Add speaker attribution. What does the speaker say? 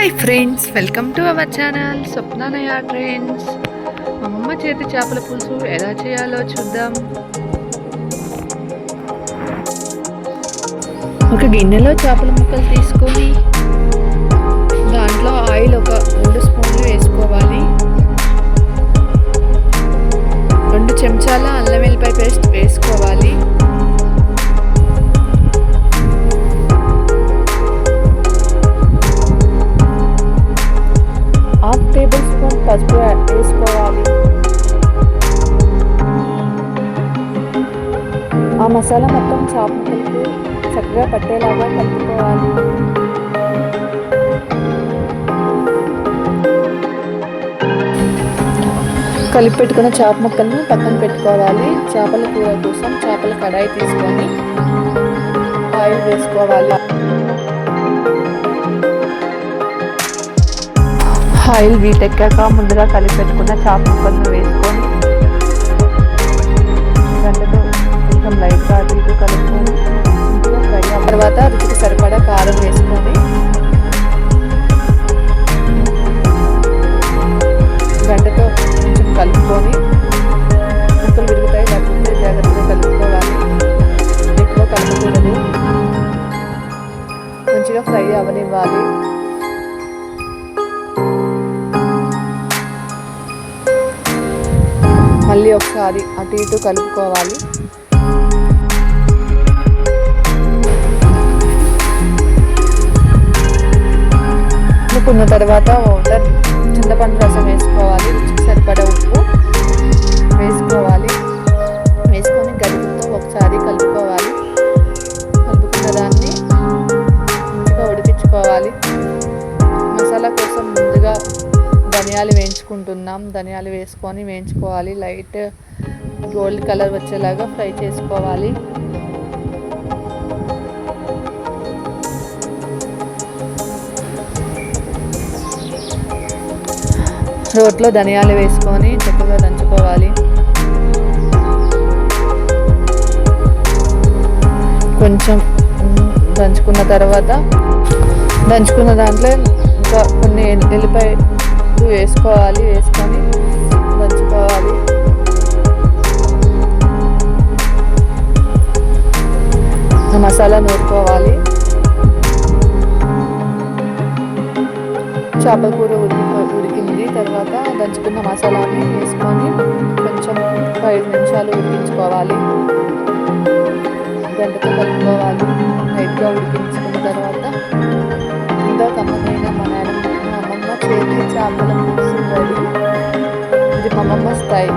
Speaker 1: Hi friends welcome to our channel స్వప్నానయ trends మా అమ్మ చేతి చేపల పులుసు ఎలా చేయాలో చూద్దాం. ఒక గిన్నెలో చేపల ముక్కలు తీసుకొని దాంట్లో ఆయిల్ ఒక మూడు స్పూన్లు వేసుకోవాలి. రెండు చెంచాల అల్లం వెల్లిపాయ పేస్ట్ వేసుకోవాలి. మసాలా మొత్తం చాప ముక్కలకు చక్కగా పట్టేలాగా కలుపుకోవాలి. కలిపి పెట్టుకున్న చేప ముక్కలను పక్కన పెట్టుకోవాలి. చేపల కూర కోసం చేపల కడాయి తీసుకొని ఆయిల్ వేసుకోవాలి. ఆయిల్ వీటెక్కాక ముందుగా కలిపి పెట్టుకున్న చేప ముక్కలను వేసుకొని కొంచెం లైట్గా అటు ఇటు కలుపుకొని ఫ్రై అయిన తర్వాత రుచికి సరిపడా కారం వేసుకొని గంటతో కొంచెం కలుపుకొని ముక్కలు విరుగుతాయి లేకపోతే జాగ్రత్తగా కలుపుకోవాలి. ఎక్కువ కలపకూడదు మంచిగా ఫ్రై అవనివ్వాలి. మళ్ళీ ఒకసారి అటు ఇటు కలుపుకోవాలి. కలుపుకున్న తర్వాత వాటర్ చింతపండు రసం వేసుకోవాలి రుచికి సరిపడా ఉప్పు వేసుకోవాలి. వేసుకొని గరిటతో ఒకసారి కలుపుకోవాలి. కలుపుకున్న దాన్ని మంచిగా ఉడికించుకోవాలి. మసాలా కోసం ముందుగా ధనియాలు వేయించుకుంటున్నాం. ధనియాలు వేసుకొని వేయించుకోవాలి. లైట్ గోల్డ్ కలర్ వచ్చేలాగా ఫ్రై చేసుకోవాలి. రోట్లో ధనియాలు వేసుకొని చక్కగా దంచుకోవాలి. కొంచెం దంచుకున్న తర్వాత దంచుకున్న దాంట్లో ఇంకా కొన్ని ఎల్లిపాయ వేసుకోవాలి వేసుకొని దంచుకోవాలి. మసాలా నూరుకోవాలి. చేపల కూర ఉడికి తర్వాత దంచుకున్న మసాలాని వేసుకొని కొంచెం ఐదు నిమిషాలు ఉడికించుకోవాలి. గంటతో కలుపుకోవాలి. లైట్గా ఉడికించుకున్న తర్వాత ఇంకా కమ్మనైన మా మా అమ్మమ్మ చేతి చేపల పులుసు రెడీ. ఇది మా అమ్మమ్మ స్థాయి